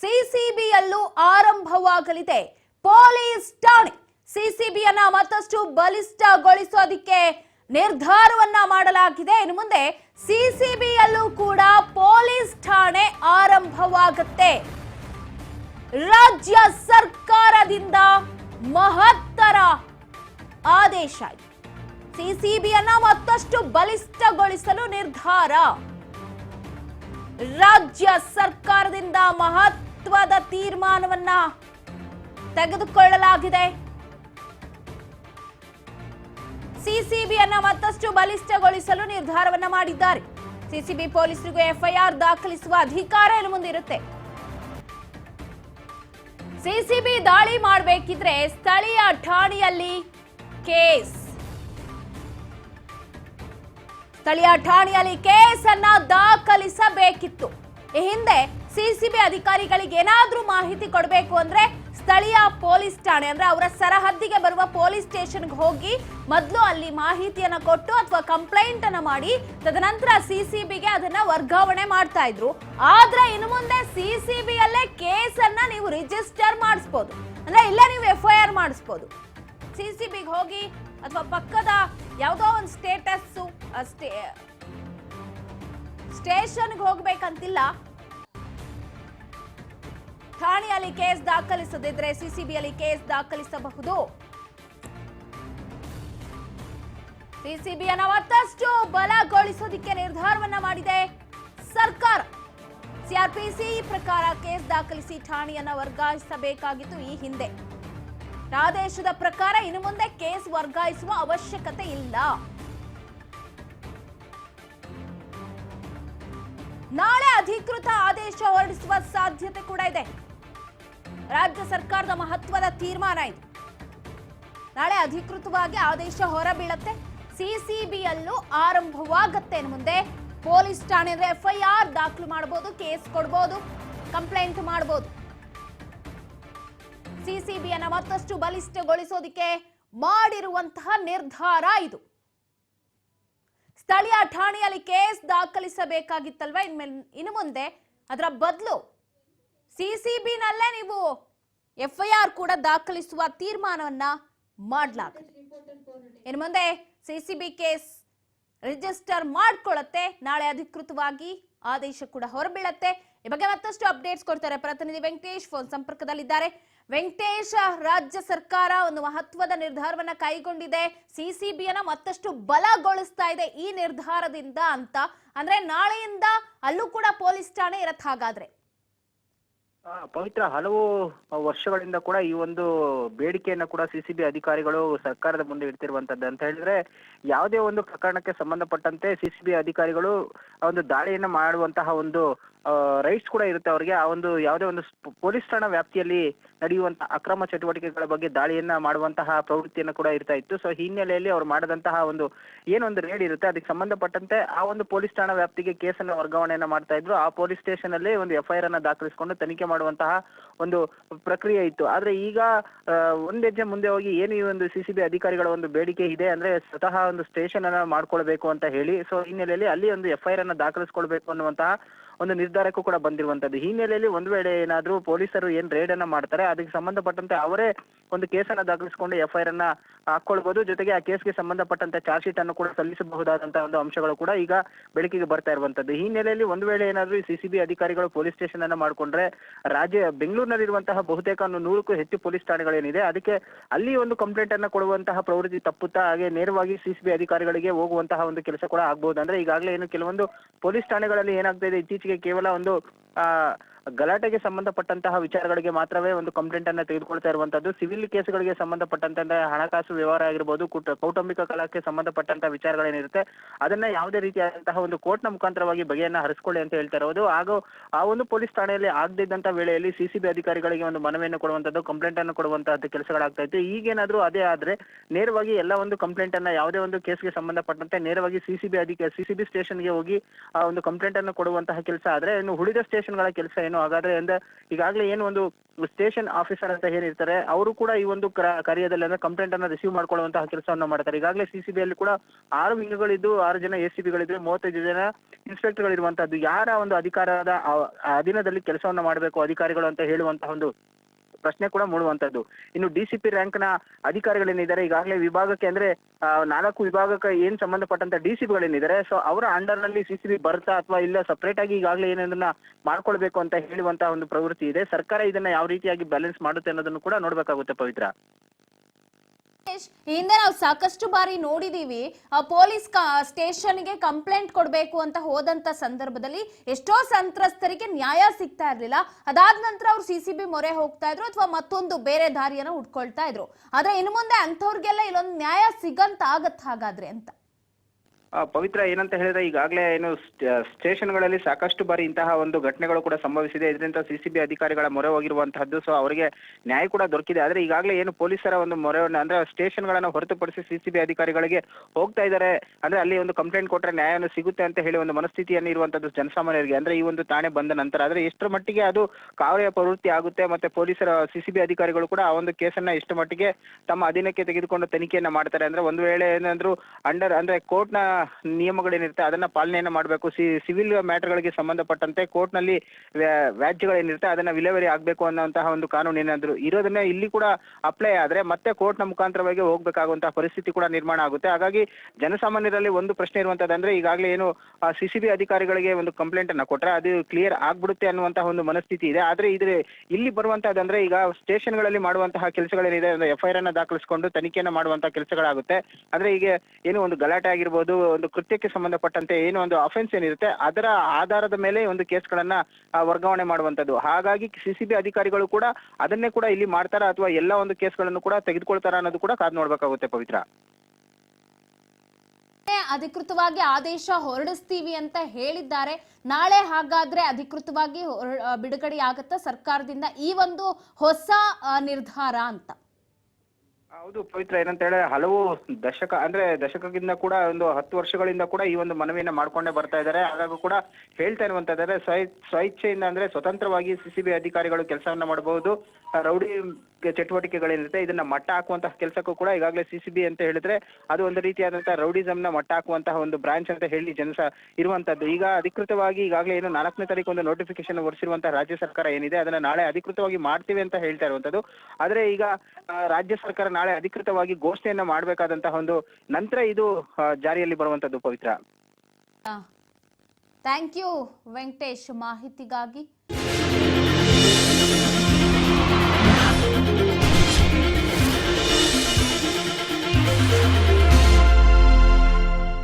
ಸಿಸಿಬಿಯಲ್ಲೂ ಆರಂಭವಾಗಲಿದೆ. ಪೊಲೀಸ್ ಠಾಣೆ ಸಿಸಿಬಿಯನ್ನ ಮತ್ತಷ್ಟು ಬಲಿಷ್ಠಗೊಳಿಸೋದಿಕ್ಕೆ ನಿರ್ಧಾರವನ್ನ ಮಾಡಲಾಗಿದೆ. ಇನ್ನು ಮುಂದೆ ಸಿಸಿಬಿಯಲ್ಲೂ ಕೂಡ ಪೊಲೀಸ್ ಠಾಣೆ ಆರಂಭವಾಗುತ್ತೆ. ರಾಜ್ಯ ಸರ್ಕಾರದಿಂದ ಮಹತ್ತರ ಆದೇಶ ಸಿಸಿಬಿಯನ್ನ ಮತ್ತಷ್ಟು ಬಲಿಷ್ಠಗೊಳಿಸಲು ನಿರ್ಧಾರ. ರಾಜ್ಯ ಸರ್ಕಾರದಿಂದ ಮಹತ್ವದ ತೀರ್ಮಾನವನ್ನ ತೆಗೆದುಕೊಳ್ಳಲಾಗಿದೆ. ಸಿಸಿಬಿಯನ್ನ ಮತ್ತಷ್ಟು ಬಲಿಷ್ಠಗೊಳಿಸಲು ನಿರ್ಧಾರವನ್ನ ಮಾಡಿದ್ದಾರೆ. ಸಿಸಿಬಿ ಪೊಲೀಸರಿಗೂ ಎಫ್ಐಆರ್ ದಾಖಲಿಸುವ ಅಧಿಕಾರ ಇನ್ನು ಮುಂದಿರುತ್ತೆ ಸಿಸಿಬಿ ದಾಳಿ ಮಾಡಬೇಕಿದ್ರೆ ಸ್ಥಳೀಯ ಠಾಣೆಯಲ್ಲಿ ಕೇಸ್. ಸ್ಥಳೀಯ ಠಾಣೆಯಲ್ಲಿ ಕೇಸನ್ನ ದಾಖಲಿಸಬೇಕಿತ್ತು. ಈ ಹಿಂದೆ ಸಿಸಿಬಿ ಅಧಿಕಾರಿಗಳಿಗೆ ಏನಾದರೂ ಮಾಹಿತಿ ಕೊಡಬೇಕು ಅಂದ್ರೆ ಸ್ಥಳೀಯ ಪೊಲೀಸ್ ಠಾಣೆ, ಅಂದ್ರೆ ಅವರ ಸರಹದ್ದಿಗೆ ಬರುವ ಪೊಲೀಸ್ ಸ್ಟೇಷನ್ಗೆ ಹೋಗಿ ಮೊದಲು ಅಲ್ಲಿ ಮಾಹಿತಿಯನ್ನ ಕೊಟ್ಟು ಅಥವಾ ಕಂಪ್ಲೇಂಟ್ ಅನ್ನ ಮಾಡಿ, ತದನಂತರ ಸಿಸಿಬಿಗೆ ಅದನ್ನ ವರ್ಗಾವಣೆ ಮಾಡ್ತಾ ಇದ್ರು. ಆದ್ರೆ ಇನ್ನು ಮುಂದೆ ಸಿಸಿಬಿ ಅಲ್ಲೇ ಕೇಸನ್ನ ನೀವು ರಿಜಿಸ್ಟರ್ ಮಾಡಿಸ್ಬೋದು. ಅಂದ್ರೆ ಇಲ್ಲೇ ನೀವು ಎಫ್ ಐ ಆರ್ ಮಾಡಿಸ್ಬೋದು. ಸಿಸಿಬಿಗೆ ಹೋಗಿ ಅಥವಾ ಪಕ್ಕದ ಯಾವುದೋ ಒಂದು ಸ್ಟೇಟಸ್ ಅಷ್ಟೇ, ಸ್ಟೇಷನ್ಗೆ ಹೋಗ್ಬೇಕಂತಿಲ್ಲ. ಠಾಣೆಯಲ್ಲಿ ಕೇಸ್ ದಾಖಲಿಸದಿದ್ರೆ ಸಿಸಿಬಿಯಲ್ಲಿ ಕೇಸ್ ದಾಖಲಿಸಬಹುದು. ಸಿಸಿಬಿಯನ್ನು ಮತ್ತಷ್ಟು ಬಲಗೊಳಿಸೋದಿಕ್ಕೆ ನಿರ್ಧಾರವನ್ನ ಮಾಡಿದೆ ಸರ್ಕಾರ. ಸಿಆರ್ಪಿಸಿ ಪ್ರಕಾರ ಕೇಸ್ ದಾಖಲಿಸಿ ಠಾಣೆಯನ್ನ ವರ್ಗಾಯಿಸಬೇಕಾಗಿತ್ತು ಈ ಹಿಂದೆ. ಆದೇಶದ ಪ್ರಕಾರ ಇನ್ನು ಮುಂದೆ ಕೇಸ್ ವರ್ಗಾಯಿಸುವ ಅವಶ್ಯಕತೆ ಇಲ್ಲ. ನಾಳೆ ಅಧಿಕೃತ ಆದೇಶ ಹೊರಡಿಸುವ ಸಾಧ್ಯತೆ ಕೂಡ ಇದೆ. ರಾಜ್ಯ ಸರ್ಕಾರದ ಮಹತ್ವದ ತೀರ್ಮಾನ ಇದು. ನಾಳೆ ಅಧಿಕೃತವಾಗಿ ಆದೇಶ ಹೊರಬೀಳತ್ತೆ. ಸಿಸಿಬಿಯಲ್ಲೂ ಆರಂಭವಾಗತ್ತೆ ಮುಂದೆ. ಪೊಲೀಸ್ ಠಾಣೆ ಅಂದ್ರೆ ಎಫ್ಐಆರ್ ದಾಖಲು ಮಾಡಬಹುದು ಕೇಸ್ ಕೊಡಬಹುದು ಕಂಪ್ಲೇಂಟ್ ಮಾಡಬಹುದು ಸಿಸಿಬಿಯನ್ನ ಮತ್ತಷ್ಟು ಬಲಿಷ್ಠಗೊಳಿಸೋದಿಕ್ಕೆ ಮಾಡಿರುವಂತಹ ನಿರ್ಧಾರ ಇದು. ಸ್ಥಳೀಯ ಠಾಣೆಯಲ್ಲಿ ಕೇಸ್ ದಾಖಲಿಸಬೇಕಾಗಿತ್ತಲ್ವಾ ಇನ್ಮೇಲೆ ಇನ್ನು ಮುಂದೆ? ಅದರ ಬದಲು ಸಿಸಿಬಿನಲ್ಲೇ ನೀವು ಎಫ್ಐಆರ್ ಕೂಡ ದಾಖಲಿಸುವ ತೀರ್ಮಾನವನ್ನ ಮಾಡಲಾಗುತ್ತೆ ಇನ್ನು ಮುಂದೆ ಸಿಸಿಬಿ ಕೇಸ್ ರಿಜಿಸ್ಟರ್ ಮಾಡ್ಕೊಳ್ಳುತ್ತೆ ನಾಳೆ ಅಧಿಕೃತವಾಗಿ ಆದೇಶ ಕೂಡ ಹೊರಬೀಳತ್ತೆ. ಈ ಬಗ್ಗೆ ಮತ್ತಷ್ಟು ಅಪ್ಡೇಟ್ಸ್ ಕೊಡ್ತಾರೆ ಪ್ರತಿನಿಧಿ ವೆಂಕಟೇಶ್, ಫೋನ್ ಸಂಪರ್ಕದಲ್ಲಿದ್ದಾರೆ. ವೆಂಕಟೇಶ್, ರಾಜ್ಯ ಸರ್ಕಾರ ಒಂದು ಮಹತ್ವದ ನಿರ್ಧಾರವನ್ನ ಕೈಗೊಂಡಿದೆ. ಸಿಸಿಬಿಯನ್ನ ಮತ್ತಷ್ಟು ಬಲಗೊಳಿಸ್ತಾ ಇದೆ ಈ ನಿರ್ಧಾರದಿಂದ ಅಂತ. ಅಂದ್ರೆ ನಾಳೆಯಿಂದ ಅಲ್ಲೂ ಕೂಡ ಪೊಲೀಸ್ ಠಾಣೆ ಇರತ್ ಹಾಗಾದ್ರೆ. ಪವಿತ್ರ ಹಲವು ವರ್ಷಗಳಿಂದ ಕೂಡ ಈ ಒಂದು ಬೇಡಿಕೆಯನ್ನ ಕೂಡ ಸಿಸಿಬಿ ಅಧಿಕಾರಿಗಳು ಸರ್ಕಾರದ ಮುಂದೆ ಇಡ್ತಿರುವಂತದ್ದು ಅಂತ ಹೇಳಿದ್ರೆ ಯಾವುದೇ ಒಂದು ಪ್ರಕರಣಕ್ಕೆ ಸಂಬಂಧಪಟ್ಟಂತೆ ಸಿಸಿಬಿ ಅಧಿಕಾರಿಗಳು ಒಂದು ದಾಳಿಯನ್ನ ಮಾಡುವಂತಹ ಒಂದು ರೈಟ್ಸ್ ಕೂಡ ಇರುತ್ತೆ ಅವರಿಗೆ. ಆ ಒಂದು ಯಾವುದೇ ಒಂದು ಪೊಲೀಸ್ ಠಾಣಾ ವ್ಯಾಪ್ತಿಯಲ್ಲಿ ನಡೆಯುವಂತಹ ಅಕ್ರಮ ಚಟುವಟಿಕೆಗಳ ಬಗ್ಗೆ ದಾಳಿಯನ್ನ ಮಾಡುವಂತಹ ಪ್ರವೃತ್ತಿಯನ್ನ ಕೂಡ ಇರ್ತಾ ಇತ್ತು. ಸೊ ಹಿನ್ನೆಲೆಯಲ್ಲಿ ಅವ್ರು ಮಾಡದಂತಹ ಒಂದು ಏನೊಂದು ರೇಡ್ ಇರುತ್ತೆ, ಅದಕ್ಕೆ ಸಂಬಂಧಪಟ್ಟಂತೆ ಆ ಒಂದು ಪೊಲೀಸ್ ಠಾಣಾ ವ್ಯಾಪ್ತಿಗೆ ಕೇಸನ್ನು ವರ್ಗಾವಣೆಯನ್ನ ಮಾಡ್ತಾ ಇದ್ರು. ಆ ಪೊಲೀಸ್ ಸ್ಟೇಷನ್ ಅಲ್ಲಿ ಒಂದು ಎಫ್ಐಆರ್ ಅನ್ನ ದಾಖಲಿಸಿಕೊಂಡು ತನಿಖೆ ಮಾಡುವಂತಹ ಒಂದು ಪ್ರಕ್ರಿಯೆ ಇತ್ತು. ಆದ್ರೆ ಈಗ ಒಂದ್ ಹೆಜ್ಜೆ ಮುಂದೆ ಹೋಗಿ ಏನು ಈ ಒಂದು ಬಿ ಅಧಿಕಾರಿಗಳ ಒಂದು ಬೇಡಿಕೆ ಇದೆ ಅಂದ್ರೆ ಸ್ವತಃ ಒಂದು ಸ್ಟೇಷನ್ ಅನ್ನ ಮಾಡ್ಕೊಳ್ಬೇಕು ಅಂತ ಹೇಳಿ. ಸೊ ಹಿನ್ನೆಲೆಯಲ್ಲಿ ಅಲ್ಲಿ ಒಂದು ಎಫ್ ಐ ಆರ್ ಅನ್ನ ದಾಖಲಿಸ್ಕೊಳ್ಬೇಕು ಅನ್ನುವಂತಹ ಒಂದು ನಿರ್ಧಾರಕ್ಕೂ ಕೂಡ ಬಂದಿರುವಂತದ್ದು. ಹಿನ್ನೆಲೆಯಲ್ಲಿ ಒಂದು ವೇಳೆ ಏನಾದ್ರೂ ಪೊಲೀಸರು ಏನ್ ರೇಡ್ ಅನ್ನ ಮಾಡ್ತಾರೆ, ಅದಕ್ಕೆ ಸಂಬಂಧಪಟ್ಟಂತೆ ಅವರೇ ಒಂದು ಕೇಸನ್ನ ದಾಖಲಿಸಿಕೊಂಡು ಎಫ್ಐಆರ್ ಅನ್ನ ಹಾಕೊಳ್ಬಹುದು ಜೊತೆಗೆ ಆ ಕೇಸ್ಗೆ ಸಂಬಂಧಪಟ್ಟಂತೆ ಚಾರ್ಜ್ ಶೀಟ್ ಅನ್ನು ಕೂಡ ಸಲ್ಲಿಸಬಹುದಾದಂತಹ ಒಂದು ಅಂಶಗಳು ಕೂಡ ಈಗ ಬೆಳಕಿಗೆ ಬರ್ತಾ ಇರುವಂತದ್ದು. ಈ ಹಿನ್ನೆಲೆಯಲ್ಲಿ ಒಂದು ವೇಳೆ ಏನಾದ್ರೂ ಸಿಸಿಬಿ ಅಧಿಕಾರಿಗಳು ಪೊಲೀಸ್ ಸ್ಟೇಷನ್ ಅನ್ನ ಮಾಡ್ಕೊಂಡ್ರೆ ರಾಜ್ಯ ಬೆಂಗಳೂರಿನಲ್ಲಿರುವಂತಹ ಬಹುತೇಕ ಒಂದು ನೂರಕ್ಕೂ ಹೆಚ್ಚು ಪೊಲೀಸ್ ಠಾಣೆಗಳೇನಿದೆ, ಅದಕ್ಕೆ ಅಲ್ಲಿ ಒಂದು ಕಂಪ್ಲೇಂಟ್ ಅನ್ನ ಕೊಡುವಂತಹ ಪ್ರವೃತ್ತಿ ತಪ್ಪುತ್ತಾ ಹಾಗೆ ನೇರವಾಗಿ ಸಿಸಿಬಿ ಅಧಿಕಾರಿಗಳಿಗೆ ಹೋಗುವಂತಹ ಒಂದು ಕೆಲಸ ಕೂಡ ಆಗ್ಬಹುದು ಅಂದ್ರೆ ಈಗಾಗಲೇ ಏನು ಕೆಲವೊಂದು ಪೊಲೀಸ್ ಠಾಣೆಗಳಲ್ಲಿ ಏನಾಗ್ತಾ ಇದೆ, ಇತ್ತೀಚೆಗೆ ಕೇವಲ ಒಂದು ಆ ಗಲಾಟೆಗೆ ಸಂಬಂಧಪಟ್ಟಂತಹ ವಿಚಾರಗಳಿಗೆ ಮಾತ್ರವೇ ಒಂದು ಕಂಪ್ಲೇಂಟ್ ಅನ್ನ ತೆಗೆದುಕೊಳ್ತಾ ಇರುವಂತದ್ದು. ಸಿವಿಲ್ ಕೇಸ್ಗಳಿಗೆ ಸಂಬಂಧಪಟ್ಟಂತಹ ಹಣಕಾಸು ವ್ಯವಹಾರ ಆಗಿರ್ಬೋದು, ಕುಟ, ಕೌಟುಂಬಿಕ ಕಲಾಕ್ಕೆ ಸಂಬಂಧಪಟ್ಟಂತಹ ವಿಚಾರಗಳೇನಿರುತ್ತೆ, ಅದನ್ನ ಯಾವುದೇ ರೀತಿಯಾದಂತಹ ಒಂದು ಕೋರ್ಟ್ನ ಮುಖಾಂತರವಾಗಿ ಬಗೆಯನ್ನ ಹರಿಸ್ಕೊಳ್ಳಿ ಅಂತ ಹೇಳ್ತಾ ಇರೋದು. ಹಾಗೂ ಆ ಒಂದು ಪೊಲೀಸ್ ಠಾಣೆಯಲ್ಲಿ ಆಗದಿದ್ದಂತ ವೇಳೆಯಲ್ಲಿ ಸಿಸಿಬಿ ಅಧಿಕಾರಿಗಳಿಗೆ ಒಂದು ಮನವಿಯನ್ನು ಕೊಡುವಂತದ್ದು ಕಂಪ್ಲೇಂಟ್ ಅನ್ನು ಕೊಡುವಂತಹದ್ದು ಕೆಲಸಗಳಾಗ್ತಾ ಇತ್ತು. ಈಗೇನಾದ್ರೂ ಅದೇ ಆದ್ರೆ, ನೇರವಾಗಿ ಎಲ್ಲ ಒಂದು ಕಂಪ್ಲೇಂಟ್ ಅನ್ನ ಯಾವುದೇ ಒಂದು ಕೇಸ್ಗೆ ಸಂಬಂಧಪಟ್ಟಂತೆ ನೇರವಾಗಿ ಸಿಸಿಬಿ ಅಧಿಕಾರಿ ಸಿಸಿಬಿ ಸ್ಟೇಷನ್ಗೆ ಹೋಗಿ ಆ ಒಂದು ಕಂಪ್ಲೇಂಟ್ ಅನ್ನು ಕೊಡುವಂತಹ ಕೆಲಸ ಆದ್ರೆ, ಇನ್ನು ಉಳಿದ ಸ್ಟೇಷನ್ಗಳ ಕೆಲಸ ಏನು ಹಾಗಾದ್ರೆ ಅಂದ್ರೆ ಈಗಾಗಲೇ ಏನು ಒಂದು ಸ್ಟೇಷನ್ ಆಫೀಸರ್ ಅಂತ ಏನಿರ್ತಾರೆ, ಅವರು ಕೂಡ ಈ ಒಂದು ಕ್ರ- ಕಾರ್ಯದಲ್ಲಿ ಅಂದ್ರೆ ಕಂಪ್ಲೇಂಟ್ ಅನ್ನ ರಿಸೀವ್ ಮಾಡ್ಕೊಳ್ಳುವಂತಹ ಕೆಲಸವನ್ನ ಮಾಡ್ತಾರೆ. ಈಗಾಗಲೇ ಸಿಸಿಬಿ ಅಲ್ಲಿ ಕೂಡ ಆರು ವಿಂಗ್ಗಳಿದ್ದು, ಆರು ಜನ ಎಸ್ ಸಿ ಬಿಗಳಿದ್ರು ಮೂವತ್ತೈದು ಜನ ಇನ್ಸ್ಪೆಕ್ಟರ್ಗಳಿರುವಂತಹದ್ದು ಯಾರ ಒಂದು ಅಧಿಕಾರದ ಅಧೀನದಲ್ಲಿ ಕೆಲಸವನ್ನ ಮಾಡಬೇಕು, ಅಧಿಕಾರಿಗಳು ಅಂತ ಹೇಳುವಂತಹ ಒಂದು ಪ್ರಶ್ನೆ ಕೂಡ ಮೂಡುವಂತದ್ದು. ಇನ್ನು ಡಿಸಿಪಿ ರ್ಯಾಂಕ್ನ ಅಧಿಕಾರಿಗಳೇನಿದ್ದಾರೆ? ಈಗಾಗಲೇ ವಿಭಾಗಕ್ಕೆ ಅಂದ್ರೆ ನಾಲ್ಕು ವಿಭಾಗಕ್ಕೆ ಏನ್ ಸಂಬಂಧಪಟ್ಟಂತ ಡಿಸಿಪಿಗಳೇನಿದ್ದಾರೆ ಸೊ ಅವರ ಅಂಡರ್ನಲ್ಲಿ ಸಿಸಿಬಿ ಬರ್ತಾ ಅಥವಾ ಇಲ್ಲ? ಸಪರೇಟ್ ಆಗಿ ಈಗಾಗಲೇ ಏನನ್ನ ಮಾಡ್ಕೊಳ್ಬೇಕು ಅಂತ ಹೇಳುವಂತಹ ಒಂದು ಪ್ರವೃತ್ತಿ ಇದೆ. ಸರ್ಕಾರ ಇದನ್ನ ಯಾವ ರೀತಿಯಾಗಿ ಬ್ಯಾಲೆನ್ಸ್ ಮಾಡುತ್ತೆ ಅನ್ನೋದನ್ನು ಕೂಡ ನೋಡ್ಬೇಕಾಗುತ್ತೆ ಪವಿತ್ರ. ಹಿಂದೆ ನಾವು ಸಾಕಷ್ಟು ಬಾರಿ ನೋಡಿದೀವಿ ಪೊಲೀಸ್ ಸ್ಟೇಷನ್ಗೆ ಕಂಪ್ಲೇಂಟ್ ಕೊಡಬೇಕು ಅಂತ ಹೋದಂತ ಸಂದರ್ಭದಲ್ಲಿ ಎಷ್ಟೋ ಸಂತ್ರಸ್ತರಿಗೆ ನ್ಯಾಯ ಸಿಗ್ತಾ ಇರಲಿಲ್ಲ. ಅದಾದ ನಂತರ ಅವ್ರು ಸಿ ಸಿ ಬಿ ಮೊರೆ ಹೋಗ್ತಾ ಇದ್ರು ಅಥವಾ ಮತ್ತೊಂದು ಬೇರೆ ದಾರಿಯನ್ನು ಹುಡ್ಕೊಳ್ತಾ ಇದ್ರು. ಆದ್ರೆ ಇನ್ನು ಮುಂದೆ ಅಂಥವ್ರಿಗೆಲ್ಲ ಇಲ್ಲೊಂದು ನ್ಯಾಯ ಸಿಗಂತ ಆಗತ್ ಹಾಗಾದ್ರೆ ಅಂತ. ಆ, ಪವಿತ್ರ ಏನಂತ ಹೇಳಿದ್ರೆ ಈಗಾಗಲೇ ಏನು ಸ್ಟ- ಸ್ಟೇಷನ್ಗಳಲ್ಲಿ ಸಾಕಷ್ಟು ಬಾರಿ ಇಂತಹ ಒಂದು ಘಟನೆಗಳು ಕೂಡ ಸಂಭವಿಸಿದೆ. ಇದರಿಂದ ಸಿಸಿಬಿ ಅಧಿಕಾರಿಗಳ ಮೊರೆ ಹೋಗಿರುವಂತಹದ್ದು. ಸೊ ಅವರಿಗೆ ನ್ಯಾಯ ಕೂಡ ದೊರಕಿದೆ. ಆದ್ರೆ ಈಗಾಗಲೇ ಏನು ಪೊಲೀಸರ ಒಂದು ಮೊರೆಯನ್ನು ಅಂದ್ರೆ ಸ್ಟೇಷನ್ಗಳನ್ನ ಹೊರತುಪಡಿಸಿ ಸಿಸಿಬಿ ಅಧಿಕಾರಿಗಳಿಗೆ ಹೋಗ್ತಾ ಇದ್ದಾರೆ. ಅಂದ್ರೆ ಅಲ್ಲಿ ಒಂದು ಕಂಪ್ಲೇಂಟ್ ಕೊಟ್ಟರೆ ನ್ಯಾಯವನ್ನು ಸಿಗುತ್ತೆ ಅಂತ ಹೇಳಿ ಒಂದು ಮನಸ್ಥಿತಿಯನ್ನು ಇರುವಂತದ್ದು ಜನಸಾಮಾನ್ಯರಿಗೆ. ಅಂದ್ರೆ ಈ ಒಂದು ತಾಣೆ ಬಂದ ನಂತರ. ಆದ್ರೆ ಎಷ್ಟರ ಮಟ್ಟಿಗೆ ಅದು ಕಾವ್ಯ ಪ್ರವೃತ್ತಿ ಆಗುತ್ತೆ ಮತ್ತೆ ಪೊಲೀಸರ ಸಿಸಿಬಿ ಅಧಿಕಾರಿಗಳು ಕೂಡ ಆ ಒಂದು ಕೇಸನ್ನ ಎಷ್ಟು ಮಟ್ಟಿಗೆ ತಮ್ಮ ಅಧೀನಕ್ಕೆ ತೆಗೆದುಕೊಂಡು ತನಿಖೆಯನ್ನ ಮಾಡ್ತಾರೆ. ಅಂದ್ರೆ ಒಂದು ವೇಳೆ ಏನಾದ್ರು ಅಂಡರ್ ಅಂದ್ರೆ ಕೋರ್ಟ್ನ ನಿಯಮಗಳೇನಿರುತ್ತೆ, ಅದನ್ನ ಪಾಲನೆಯನ್ನ ಮಾಡಬೇಕು. ಸಿ, ಸಿವಿಲ್ ಮ್ಯಾಟರ್ಗಳಿಗೆ ಸಂಬಂಧಪಟ್ಟಂತೆ ಕೋರ್ಟ್ನಲ್ಲಿ ವ್ಯಾಜ್ಯಗಳೇನಿರುತ್ತೆ, ಅದನ್ನ ವಿಲೇವರಿ ಆಗಬೇಕು ಅನ್ನೋಂತಹ ಒಂದು ಕಾನೂನು ಏನಾದ್ರು ಇರೋದನ್ನ ಇಲ್ಲಿ ಕೂಡ ಅಪ್ಲೈ ಆದ್ರೆ ಮತ್ತೆ ಕೋರ್ಟ್ನ ಮುಖಾಂತರವಾಗಿ ಹೋಗ್ಬೇಕಾಗುವಂತಹ ಪರಿಸ್ಥಿತಿ ಕೂಡ ನಿರ್ಮಾಣ ಆಗುತ್ತೆ. ಹಾಗಾಗಿ ಜನಸಾಮಾನ್ಯರಲ್ಲಿ ಒಂದು ಪ್ರಶ್ನೆ ಇರುವಂತದಂದ್ರೆ, ಈಗಾಗಲೇ ಏನು ಸಿಸಿಬಿ ಅಧಿಕಾರಿಗಳಿಗೆ ಒಂದು ಕಂಪ್ಲೇಂಟ್ ಅನ್ನ ಕೊಟ್ಟರೆ ಅದು ಕ್ಲಿಯರ್ ಆಗ್ಬಿಡುತ್ತೆ ಅನ್ನುವಂತಹ ಒಂದು ಮನಸ್ಥಿತಿ ಇದೆ. ಆದ್ರೆ ಇದ್ರೆ ಇಲ್ಲಿ ಬರುವಂತಹದ್ದಂದ್ರೆ ಈಗ ಸ್ಟೇಷನ್ಗಳಲ್ಲಿ ಮಾಡುವಂತಹ ಕೆಲಸಗಳೇನಿದೆ ಎಫ್ ಐ ಆರ್ ಅನ್ನ ದಾಖಲಿಸಿಕೊಂಡು ತನಿಖೆಯನ್ನ ಮಾಡುವಂತಹ ಕೆಲಸಗಳಾಗುತ್ತೆ. ಅಂದ್ರೆ ಈಗ ಏನು ಒಂದು ಗಲಾಟೆ ಆಗಿರ್ಬೋದು ಒಂದು ಕೃತ್ಯಕ್ಕೆ ಸಂಬಂಧಪಟ್ಟಂತೆ ಏನು ಒಂದು ಅಫೆನ್ಸ್ ಏನಿರುತ್ತೆ, ಅದರ ಆಧಾರದ ಮೇಲೆ ಒಂದು ಕೇಸ್ಗಳನ್ನ ಗಳನ್ನ ವರ್ಗಾವಣೆ ಮಾಡುವಂತದ್ದು ಹಾಗಾಗಿ ಸಿಸಿಬಿ ಅಧಿಕಾರಿಗಳು ಕೂಡ ಅದನ್ನೇ ಕೂಡ ಇಲ್ಲಿ ಮಾಡ್ತಾರ ಅಥವಾ ಎಲ್ಲ ಒಂದು ಕೇಸ್ಗಳನ್ನು ಕೂಡ ತೆಗೆದುಕೊಳ್ತಾರ ಅನ್ನೋದು ಕೂಡ ಕಾದ್ ನೋಡ್ಬೇಕಾಗುತ್ತೆ ಪವಿತ್ರ. ಅಧಿಕೃತವಾಗಿ ಆದೇಶ ಹೊರಡಿಸ್ತೀವಿ ಅಂತ ಹೇಳಿದ್ದಾರೆ. ನಾಳೆ ಹಾಗಾದ್ರೆ ಅಧಿಕೃತವಾಗಿ ಬಿಡುಗಡೆ ಆಗುತ್ತಾ ಸರ್ಕಾರದಿಂದ ಈ ಒಂದು ಹೊಸ ನಿರ್ಧಾರ ಅಂತ. ಹೌದು, ಪವಿತ್ರ ಏನಂತ ಹೇಳಿ ಹಲವು ದಶಕ, ಅಂದ್ರೆ ದಶಕದಿಂದ ಕೂಡ ಒಂದು ಹತ್ತು ವರ್ಷಗಳಿಂದ ಕೂಡ ಈ ಒಂದು ಮನವಿಯನ್ನ ಮಾಡ್ಕೊಂಡೇ ಬರ್ತಾ ಇದ್ದಾರೆ. ಹಾಗಾಗಿ ಕೂಡ ಹೇಳ್ತಾ ಇರುವಂತ ಸ್ವ ಸ್ವಇಚ್ಛೆಯಿಂದ ಅಂದ್ರೆ ಸ್ವತಂತ್ರವಾಗಿ ಸಿಸಿಬಿ ಅಧಿಕಾರಿಗಳು ಕೆಲಸವನ್ನ ಮಾಡಬಹುದು. ರೌಡಿ ಚಟುವಟಿಕೆಗಳೇನಿರುತ್ತೆ ಇದನ್ನ ಮಟ್ಟ ಹಾಕುವಂತಹ ಕೆಲಸಕ್ಕೂ ಕೂಡ ಈಗಾಗಲೇ ಸಿಸಿಬಿ ಅಂತ ಹೇಳಿದ್ರೆ ಅದು ಒಂದು ರೀತಿಯಾದಂತಹ ನ ಮಟ್ಟ ಹಾಕುವಂತಹ ಒಂದು ಬ್ರಾಂಚ್ ಅಂತ ಹೇಳಿ ಜನಸ ಇರುವಂತದ್ದು. ಈಗ ಅಧಿಕೃತವಾಗಿ ಈಗಾಗಲೇ ಏನು ನಾಲ್ಕನೇ ತಾರೀಕು ಒಂದು ನೋಟಿಫಿಕೇಶನ್ ಹೊರಡಿಸಿರುವಂತಹ ರಾಜ್ಯ ಸರ್ಕಾರ ಏನಿದೆ, ಅದನ್ನ ನಾಳೆ ಅಧಿಕೃತವಾಗಿ ಮಾಡ್ತೀವಿ ಅಂತ ಹೇಳ್ತಾ ಇರುವಂತದ್ದು. ಆದ್ರೆ ಈಗ ರಾಜ್ಯ ಸರ್ಕಾರ ನಾಳೆ ಅಧಿಕೃತವಾಗಿ ಘೋಷಣೆಯನ್ನ ಮಾಡಬೇಕಾದಂತಹ ಒಂದು ನಂತರ ಇದು ಜಾರಿಯಲ್ಲಿ ಬರುವಂತದ್ದು ಪವಿತ್ರ. ಥ್ಯಾಂಕ್ ಯು ವೆಂಕಟೇಶ್ ಮಾಹಿತಿಗಾಗಿ.